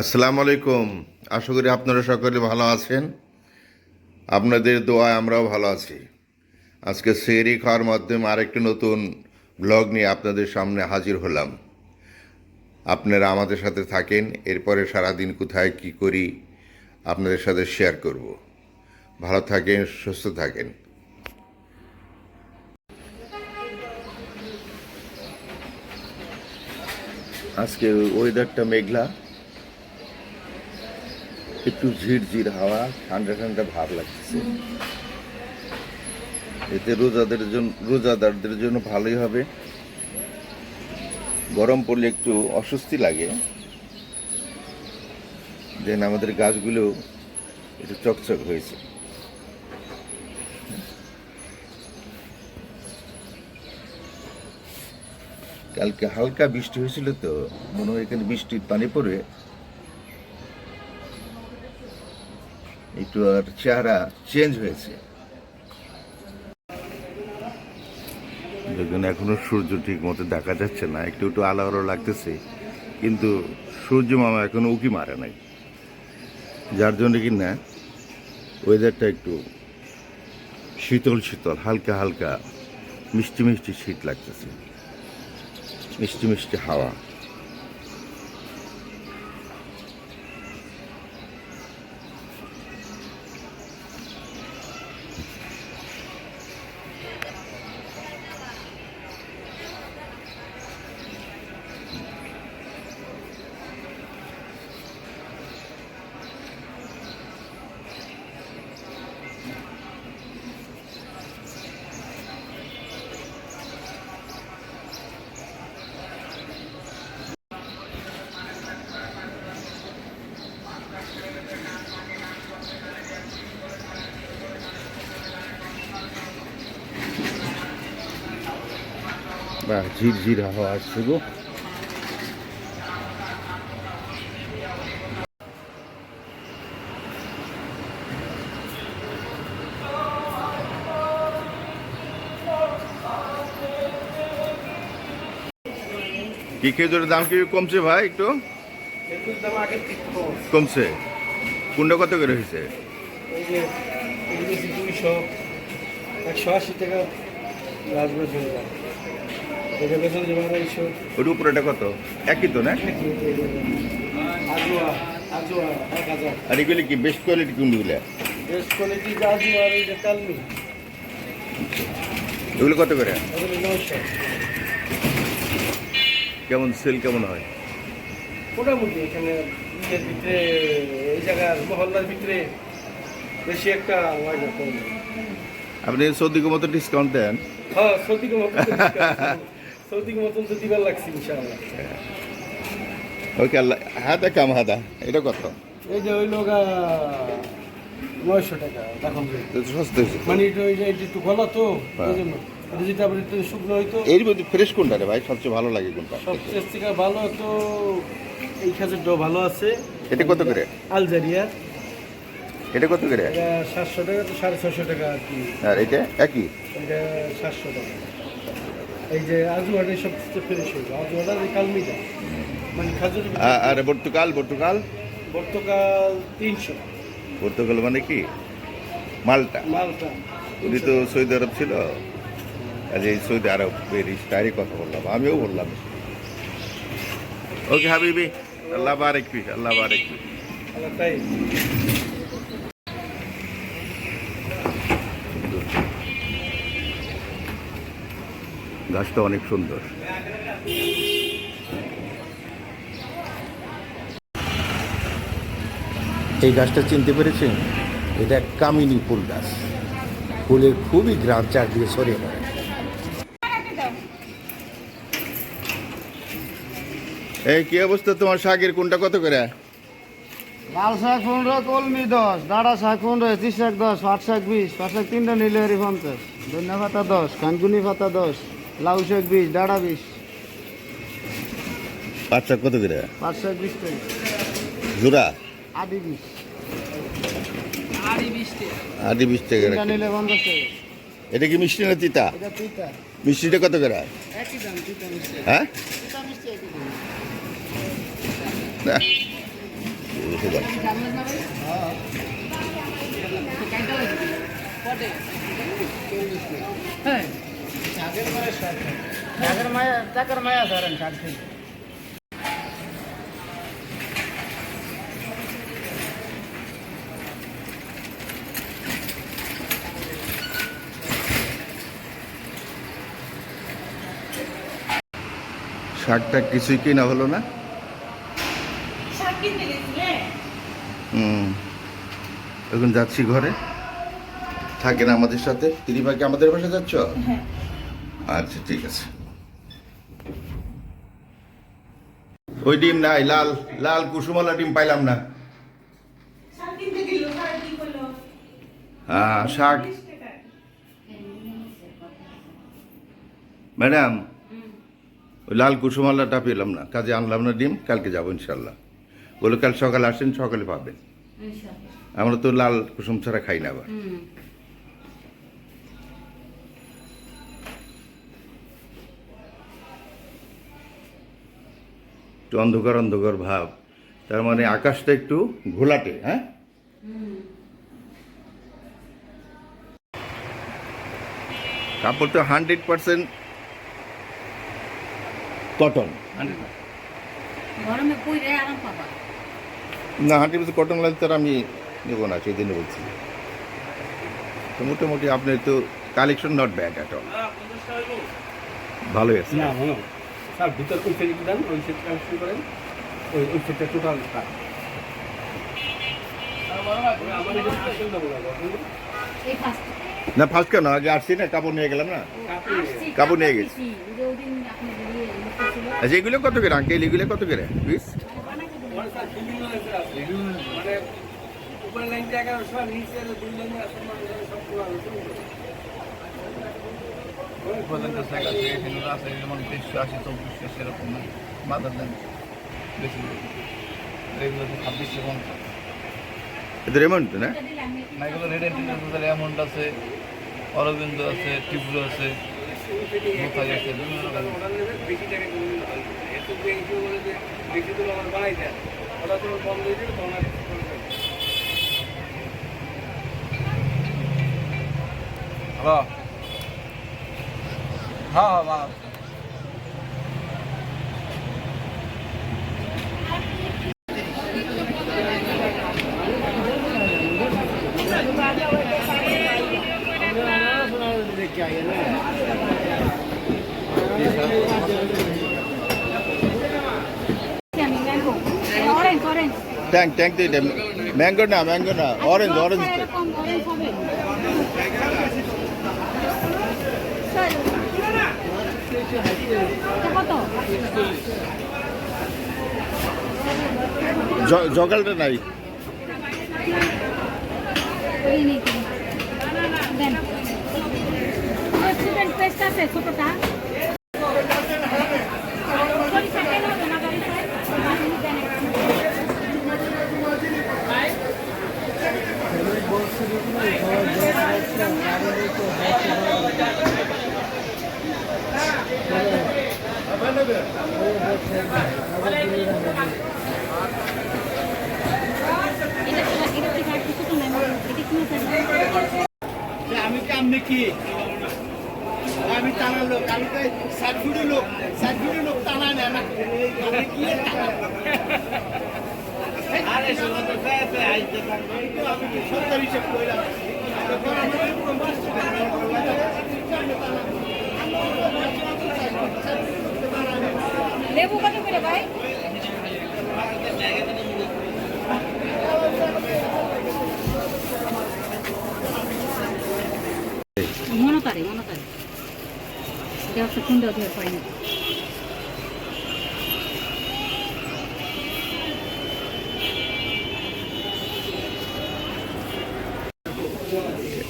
আসসালামু আলাইকুম আশা করি আপনারা সকলে ভালো আছেন। আপনাদের দোয়ায় আমরাও ভালো আছি। আজকে সেরি খাওয়ার মাধ্যমে আরেকটি নতুন ব্লগ নিয়ে আপনাদের সামনে হাজির হলাম। আপনারা আমাদের সাথে থাকেন, এরপরে সারাদিন কোথায় কি করি আপনাদের সাথে শেয়ার করব। ভালো থাকেন, সুস্থ থাকেন। আজকে ওয়েদারটা মেঘলা। একটু ঝিরঝির হাওয়া, ঠান্ডা ঠান্ডা ভাব লাগতেছে এতে রোজাদের জন্য রোজাদারদের জন্য ভালোই হবে। গরম পড়লে একটু অস্বস্তি লাগে। দেন আমাদের গাছগুলো একটু চকচক হয়েছে। কালকে হালকা বৃষ্টি হয়েছিল তো, মনে হয় এখানে বৃষ্টির পানি পড়ে একটু আর চেহারা চেঞ্জ হয়েছে। দেখুন, এখনও সূর্য ঠিক মতো দেখা যাচ্ছে না, একটু একটু আলো আলো লাগতেছে, কিন্তু সূর্য মামা এখনও উকি মারে নাই। যার জন্য কি না ওয়েদারটা একটু শীতল শীতল, হালকা হালকা মিষ্টি মিষ্টি শীত লাগতেছে, মিষ্টি মিষ্টি হাওয়া। বা ঝিরঝির হাওয়া আসছে গো। কি খেজুরের দাম কি কমছে ভাই একটু। কমছে। কোনটা কত করে হয়েছে? একশো আশি টাকা রাজবাড়ি উপরেটা কত? একই তো না? আর এগুলি কি বেস্ট কোয়ালিটি কোনগুলো? বেস্ট কোয়ালিটি আজুয়া আর এই যে কালমি এগুলো কত করে? কেমন সেল কেমন হয়? মোটামুটি এখানে ইয়ের ভিতরে এই জায়গার মহল্লার ভিতরে বেশি একটা হয় না আপনি সৌদিকে মতো ডিসকাউন্ট দেন? হ্যাঁ সৌদিকে মতন তো দিতে হবে। সৌদিকে মতন তো দিবার লাগছে ইনশাআল্লাহ। ওকে আল্লাহ হাদা কাম হাদা এটা কত? এই যে ওই লোক নয়শো টাকা এখন সস্তা হয়েছে। মানে এটা একটু গলা তো হ্যাঁ। জন্য। যদি আবার একটু শুকনো হইতো এর মধ্যে ফ্রেশ কোনটা রে ভাই? সবচেয়ে ভালো লাগে কোনটা? সবচেয়ে থেকে ভালো তো এই খাজেরটাও ভালো আছে। এটা কত করে? আলজারিয়া। এটা কত করে? এটা সাতশো টাকা তো সাড়ে ছশো টাকা আর কি। আর এটা একই? এটা সাতশো টাকা। এই যে আজুয়াটা সবচেয়ে ফ্রেশ হইল আজুয়াটা এই কালমিটা মানে খাজুর আর পর্তুগাল পর্তুগাল? পর্তুগাল তিনশো। পর্তুগাল মানে কি? মালটা? মালটা। উনি তো সৌদি আরব ছিল। আজ এই সৌদি আরব তারই কথা বললাম আমিও বললাম। ওকে হাবিবি আল্লাহ বারেক ফি আল্লাহ বারেক ফি আল্লাহ তাই। গাছটা অনেক সুন্দর। এই গাছটা চিনতে পেরেছেন? এটা কামিনী ফুল গাছ। ফুলের খুবই গ্রাম চারদিকে ছড়িয়ে পড়ে। এই কি অবস্থা তোমার শাকের কোনটা কত করে? লাল শাক পনেরো কলমি দশ দাঁড়া শাক পনেরো তিরিশ শাক দশ পাট শাক বিশ পাট শাক তিনটা নিলে হরি পঞ্চাশ। ধনিয়া পাতা দশ কানকুনি পাতা দশ। লাউ শাক বিশ দাঁড়া বিশ। বাচ্চা কত করে? পাট শাক বিশ টাকা। জোড়া? আদি বিশ। আদি বিশ টাকা। এটা কি মিষ্টি না তিতা? মিষ্টিটা কত করে? হ্যাঁ। না। চাকের মায়া চাকের মায়া ধরেন শাক শাকটা কিছুই কিনা হলো না? হুম। এখন যাচ্ছি ঘরে। থাকেন আমাদের সাথে? তিরিপা কি আমাদের বাসা যাচ্ছ? হ্যাঁ। আচ্ছা ঠিক আছে। ওই ডিম নাই লাল লাল কুসুমলা ডিম পাইলাম না। শাক হ্যাঁ শাক। ম্যাডাম ওই লাল কুসুমালাটা পেলাম না কাজে আনলাম না ডিম কালকে যাব ইনশাল্লাহ বলে কাল সকালে আসেন সকালে পাবেন। আমরা তো লাল কুসুম ছাড়া খাই না আবার। একটু অন্ধকার অন্ধকার ভাব। তার মানে আকাশটা একটু ঘোলাটে হ্যাঁ? কাপড় তো হান্ড্রেড পার্সেন্ট কটন গরমে পইরে আরাম পাবা। না হান্ড্রেড পার্সেন্ট কটন লাগছে তার আমি নেব না সেই দিনে বলছি। তো মোটামুটি আপনার তো collection not bad at all ভালোই আছে। না স্যার ভিতর ওই সেট দেন? ওই সেটটা শুরু করেন। ওই ওই সেটটা টোটাল আসল না ফার্স্ট কেন? আগে আসছি না? কাপড় নিয়ে গেলাম না? কাপড় নিয়ে গেছি। আচ্ছা এগুলো কত করে আঙ্কেল? এগুলো কত করে? পিস মানে স্যার বিভিন্ন লেন্সের আছে মানে উপরে লাইনটা এগারোশো নিচে দুই লাইনে মানে সব পুরো আলোচনা পর্যন্ত সাইকেল আছে যেমন দেড়শো আশি চব্বিশশো সেরকম মাদার দেন বেশি এগুলো ছাব্বিশশো পঞ্চাশ। এদের অ্যামাউন্ট না? না এগুলো রেড এন্টিনার অ্যামাউন্ট আছে অরবিন্দ আছে ত্রিপুরা আছে মোতাই আছে বিভিন্ন রকম। হয়ে কিছু। হ্যালো? হ্যাঁ হ্যাঁ মা আমি mango orange orange Tang Tang দিয়ে ম্যাঙ্গো না ম্যাঙ্গো না অরেঞ্জ অরেঞ্জ এরকম অরেঞ্জ হবে স্যার, এটা কত জগালটা নাই। ছোটটা সরিষা কেন হবে না সরিষা? আপনি দেন একটু। এটা এটা থেকে আর কিছু তো নাই এটা কি হচ্ছে আমি কি আমি কি আমি টানা লোক আমি তো সাতফুটি লোক সাতফুটি লোক টানা নেয় না। আমি কি আরে শোনা তো যাইতে আইতে আমি কি হিসেব কইলাম? তখন আমাদের পঞ্চাশ লেবু কত করে ভাই?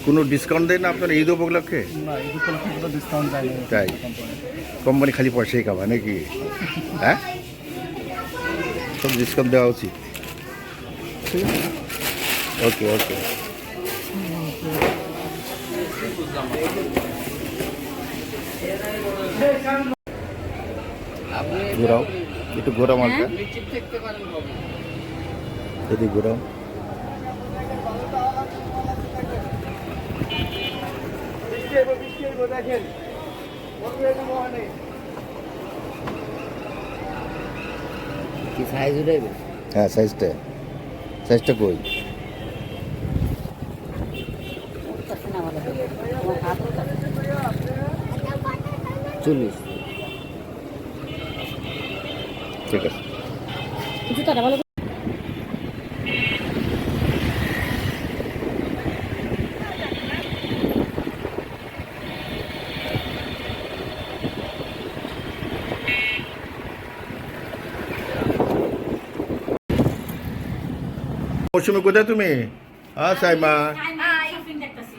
কোনো ডিসকাউন্ট দেয় না আপনার ঈদ উপলক্ষে? না এই উপলক্ষে কোনো ডিসকাউন্ট তাই? কোম্পানি খালি পয়সাই খাবা নাকি? হ্যাঁ? সব ডিসকাউন্ট দেওয়া উচিত। ওকে ওকে ঘোরাও একটু এদিক ঘুরাও দেখেন বন্ধু এই মোহনে কি সাইজ উঠাইবে হ্যাঁ সাইজটা সাইজটা কই? চল্লিশ। ঠিক আছে। জুতাটা ভালো মৌসুমি কোথায় তুমি? হ্যাঁ সাইমা।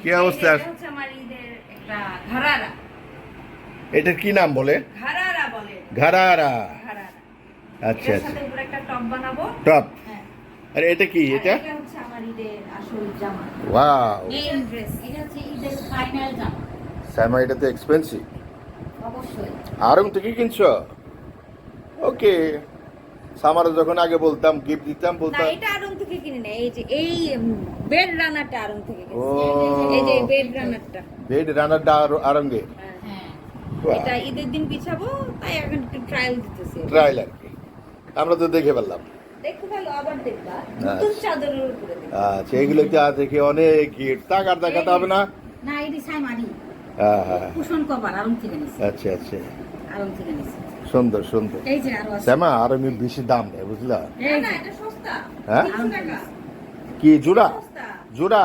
কি অবস্থা হচ্ছে আমার ঈদের একটা ঘরারা এটার কি নাম বলে ঘরারা ঘাড়ারা আচ্ছা আচ্ছা টপ হ্যাঁ আরে এটা কি এটা এটা ওয়াও তো এক্সপেন্সিভ আরং থেকে কিনছো ওকে সামারে যখন আগে বলতাম গিফট দিতাম বলতাম এটা আরং থেকে কিনে না এই যে এই বেড রানারটা আরং থেকে ও এই যে বেড রানারটা বেড রানারটা আরঙ্গে হ্যাঁ এটা ঈদের দিন তাই এখন একটু ট্রায়াল দিতেছি। ট্রায়াল আর কি। আমরা তো দেখে ফেললাম। আচ্ছা। দেখবা। আচ্ছা এগুলো যা দেখে? অনেক তাকার দেখাতে হবে না? না এটি সাইমারি হ্যাঁ হ্যাঁ কুশন কভার আরম থেকে নিছি। আচ্ছা আচ্ছা। আরম থেকে নিছি। সুন্দর সুন্দর। এই যে আরও আছে। শ্যামা আর আমি বেশি দাম নেই বুঝলা? না এটা সস্তা। হ্যাঁ? কি জোড়া? জোড়া?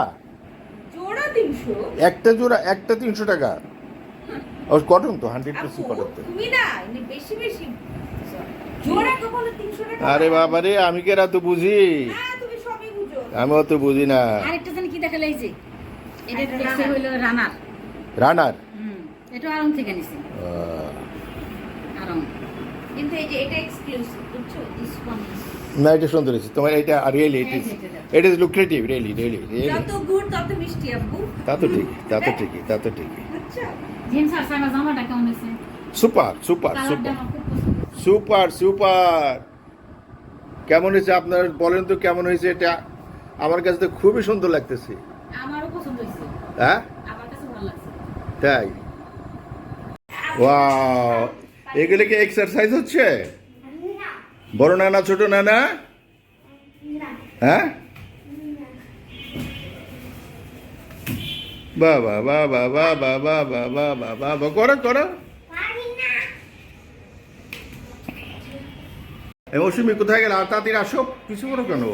একটা জোড়া একটা তিনশো টাকা। ও কটন তো হান্ড্রেড পার্সেন্ট কটন তো। তুমি না এমনি বেশি বেশি আরে বাবা রে আমি কেরা তো বুঝি? হ্যাঁ তুমি সবই বুঝো। আমি অত বুঝি না। আরেকটা জানি কি দেখালে এই যে এটা দেখছে হইল রানার। রানার? হুম এটা আরম থেকে নিছি। আরম কিন্তু এই যে এটা এক্সক্লুসিভ বুঝছ? দিস ওয়ান না এটা সুন্দর হয়েছে। তোমার এটা আর really it is it is lucrative really really যত গুড় তত মিষ্টি আপু তা তো ঠিকই তা তো ঠিকই তা তো ঠিকই। আচ্ছা। Super super super super super কেমন হয়েছে আপনার? বলেন তো কেমন হয়েছে এটা? আমার কাছে তো খুবই সুন্দর লাগতেছে। আমারও পছন্দ হয়েছে। হ্যাঁ? আমার কাছে ভালো লাগছে। তাই? ওয়াও এগুলো কি এক্সারসাইজ হচ্ছে? বড় নানা ছোট নানা? হ্যাঁ? বাবা বাবা বাবা বাবা বাবা বাবা করো করো মৌসুমি কোথায় গেল তাড়াতাড়ি আসো কিছু করো কেন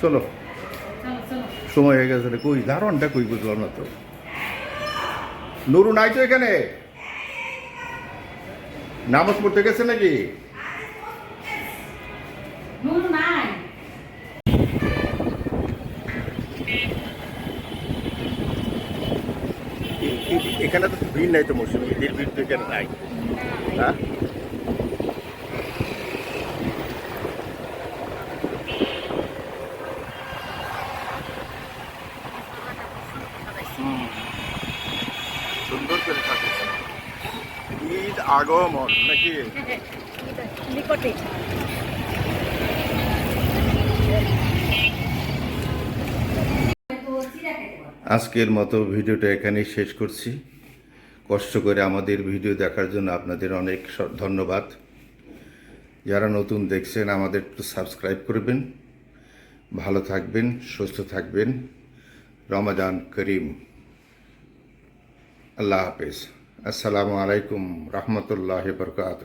চলো সময় হয়ে গেছে কই দারণটা কই বুঝলাম না তো নুরু নাই তো এখানে নামাজ পড়তে গেছে নাকি নুন নাই এ- এ- এখানে তো ভিড় নাই তো মৌসুমি ঈদের ভিড় তো এখানে নাই। হ্যাঁ? সুন্দর করে ঈদ আগমন নাকি? নিকটে। আজকের মতো ভিডিওটা এখানেই শেষ করছি। কষ্ট করে আমাদের ভিডিও দেখার জন্য আপনাদের অনেক ধন্যবাদ। যারা নতুন দেখছেন, আমাদের একটু সাবস্ক্রাইব করবেন। ভালো থাকবেন, সুস্থ থাকবেন। রমাদান করিম। আল্লাহ হাফেজ। আসসালামু আলাইকুম রহমতুল্লাহ বরকাত